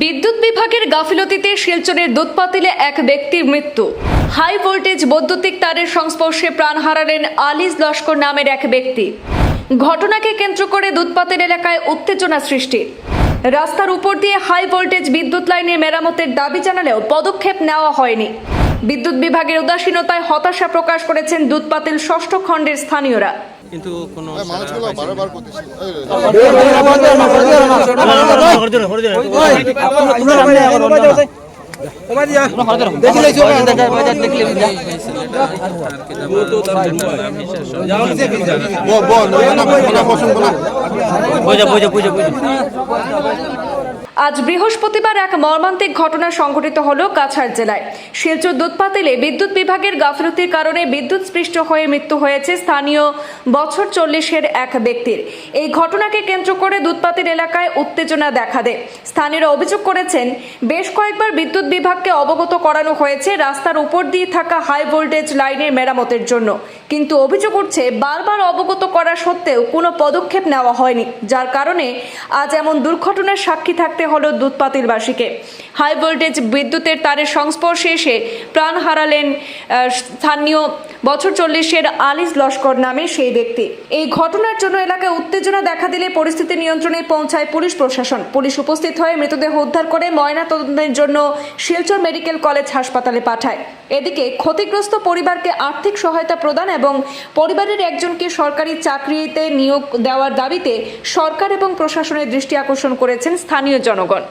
বিদ্যুৎ বিভাগের গাফিলতিতে শিলচরের দুধপাতিলে এক ব্যক্তির মৃত্যু। হাই ভোল্টেজ বৈদ্যুতিক তারের সংস্পর্শে প্রাণ হারালেন আলিজ লস্কর নামের এক ব্যক্তি। ঘটনাকে কেন্দ্র করে দুধপাতিল এলাকায় উত্তেজনা সৃষ্টি। রাস্তার উপর দিয়ে হাই ভোল্টেজ বিদ্যুৎ লাইনের মেরামতের দাবি জানালেও পদক্ষেপ নেওয়া হয়নি। বিদ্যুৎ বিভাগের উদাসীনতায় হতাশা প্রকাশ করেছেন দুধপাতিল ষষ্ঠ খণ্ডের স্থানীয়রা। কিন্তু কোনো মানুষগুলো বারবার করতেছিল আজ বৃহস্পতিবার এক মর্মান্তিক ঘটনা সংঘটিত হল কাছাড় জেলায়। শিলচর দুধপাতিলে বিদ্যুৎ বিভাগের গাফিলতির কারণে বিদ্যুৎ স্পৃষ্ট হয়ে মৃত্যু হয়েছে স্থানীয় বছর চল্লিশের এক ব্যক্তির। এই ঘটনাকে কেন্দ্র করে দুধপাতিল এলাকায় উত্তেজনা দেখা দেয়। স্থানীয়রা অভিযোগ করেছেন, বেশ কয়েকবার বিদ্যুৎ বিভাগকে অবগত করানো হয়েছে রাস্তার উপর দিয়ে থাকা হাই ভোল্টেজ লাইনের মেরামতের জন্য। কিন্তু অভিযোগ উঠছে, বারবার অবগত করা সত্ত্বেও কোনো পদক্ষেপ নেওয়া হয়নি, যার কারণে আজ এমন দুর্ঘটনার সাক্ষী থাকতে হলো দুধপাতিলবাসীকে হাই ভোল্টেজ বিদ্যুতের তারের সংস্পর্শে এসে প্রাণ হারালেন স্থানীয় বছর চল্লিশের আলিস লস্কর নামে সেই ব্যক্তি। এই ঘটনার জন্য এলাকায় উত্তেজনা দেখা দিলে পরিস্থিতি নিয়ন্ত্রণে পৌঁছায় পুলিশ প্রশাসন। পুলিশ উপস্থিত হয়ে মৃতদেহ উদ্ধার করে ময়না তদন্তের জন্য শিলচর মেডিকেল কলেজ হাসপাতালে পাঠায়। এদিকে ক্ষতিগ্রস্ত পরিবারকে আর্থিক সহায়তা প্রদান এবং পরিবারের একজনকে সরকারি চাকরিতে নিয়োগ দেওয়ার দাবিতে সরকার এবং প্রশাসনের দৃষ্টি আকর্ষণ করেছেন স্থানীয় জনগণ।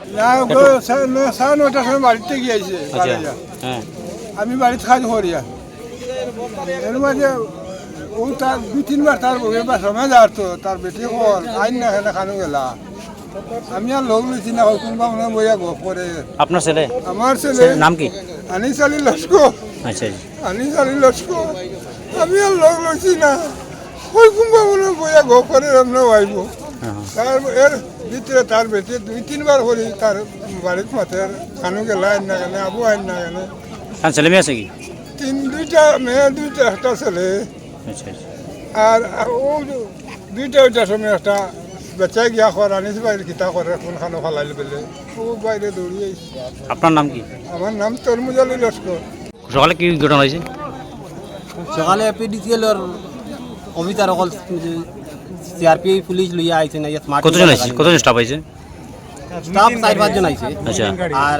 বাড়িতে গিয়েছে হ্যাঁ। আমি বাড়িতে কাজ করিয়া এর মাঝে ও তার দুই তিনবার তার এবার সময় যার তো তার বেটি কল আইন না খেলে খানো গেলা। আমি আর লোক লইছি না কোনবা মনে বইয়া গপ করে আপনার ছেলে? আমার ছেলে ছেলের নাম কি? আনি চালি লস্কো আচ্ছা। আনি চালি লস্কো আমি আর লোক লইছি না। ওই মনে বইয়া করে আমরা আইব তার এর ভিতরে তার বেটি দুই তিনবার করি তার বাড়ির মাঠে খানু গেলা আইন না কেন আবু আইন না কেন আর ছেলে মেয়ে আছে কি? তিন দুইটা মেয়ে দুইটা একটা ছেলে। আচ্ছা আচ্ছা। আর ও দুইটা ওইটা সময় একটা বেচাই গিয়া কর আনিস বাইরে কিতা করে কোন খানো ফালাইল বেলে। ও বাইরে দৌড়ি আইছে। আপনার নাম কি? আমার নাম তরমুজ আলী লস্কর। সকালে কি ঘটনা হয়েছে? সকালে পিডিসিএলর অফিসার অকল সিআরপি পুলিশ লইয়া আইছে না স্মার্ট কতজন আছে কতজন স্টাফ আছে স্টাফ চার পাঁচজন আইছে। আচ্ছা। আর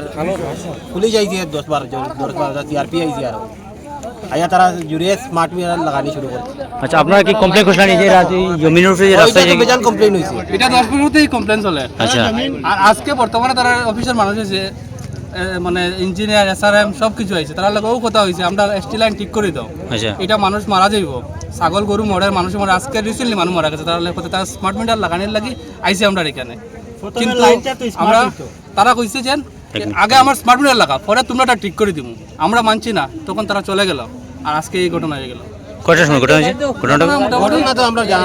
পুলিশ আইছে দশ বারো জন দশ বারো সিআরপি আইছে আর। আইয়া তারা জুড়ে স্মার্ট মিটার লাগানি শুরু করে আচ্ছা আপনারা কি কমপ্লেন করছিলেন এই যে রাতে জমিনের উপরে যে রাস্তায় যে বেজান কমপ্লেন হয়েছে এটা দশ পনেরোতেই কমপ্লেন চলে। আচ্ছা। আর আজকে বর্তমানে তারা অফিসের মানুষ হয়েছে। মানে ইঞ্জিনিয়ার এস আর এম সব কিছু হয়েছে। তারা লগেও কথা হয়েছে আমরা এসটি লাইন ঠিক করে দাও। আচ্ছা। এটা মানুষ মারা যাইব। ছাগল গরু মরে মানুষ মরে আজকে রিসেন্টলি মানুষ মারা গেছে। তারা কথা তারা স্মার্ট মিটার লাগানোর লাগি আইছে আমরা এখানে। কিন্তু আমরা তারা কইছে যে আগে আমার স্মার্ট মিটার লাগা পরে তোমরা এটা ঠিক করে দিব আমরা মানছি না। তখন তারা চলে গেল। আর আজকে এই ঘটনা হয়ে গেল। কয়টার সময় ঘটনা হয়েছে? ঘটনাটা মোটামুটি ঘটনা তো আমরা জানা।